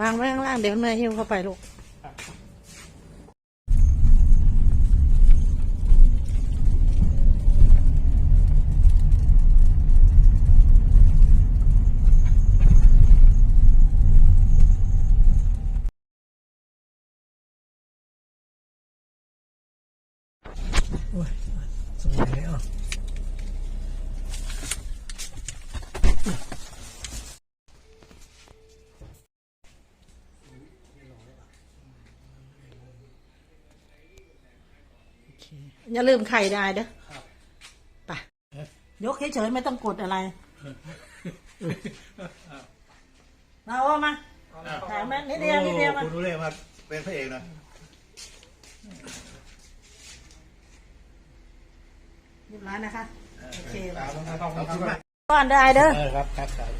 วางไว้ข้างล่างเดี๋ยวแม่หิ้วเข้าไปลูกโอ้ยสวยเลยอะ อย่าลืมไข่ได้เด้อไปยกเฉยๆไม่ต้องกดอะไรมาโอ้มาถ่ายแม่นิดเดียวนิดเดียวมาคุณรู้เลยว่าเป็นพระเอกนะเรียบร้อยนะคะ โอเคขอบคุณมากก่อนได้เด้อเออครับครับครับ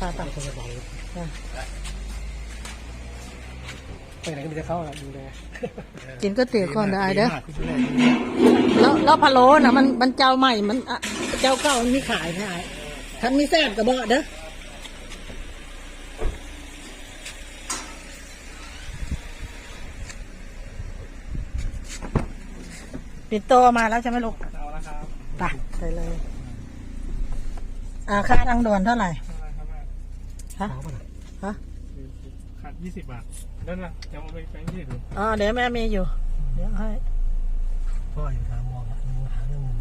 ค่ะต่อคนสบาย ไปไหนก็มีแต่เขาอะดูแลกินก๋วยเตี๋ยวก่อนได้เด้อมากคุณรู้เลยแล้วแล้วพะโล้น่ะมันมันเจ้าใหม่มันอะเจ้าเก่ามันมีขายไม่ขายท่านมีแซ่บกระบอกเด้อปิดโตมาแล้วใช่ไหมลูกเอาละครับไปไปเลย อ่าค่าทางด่วนเท่าไหร่ ฮะ เอาป่ะล่ะฮะขาด ยี่สิบบาท นั่นน่ะจะเอาไปแบงค์ยี่สิบดูอ๋อเดี๋ยวแม่มีอยู่ เดี๋ยวให้ พ่ออยู่ทางมองอะหาเรื่องเงิน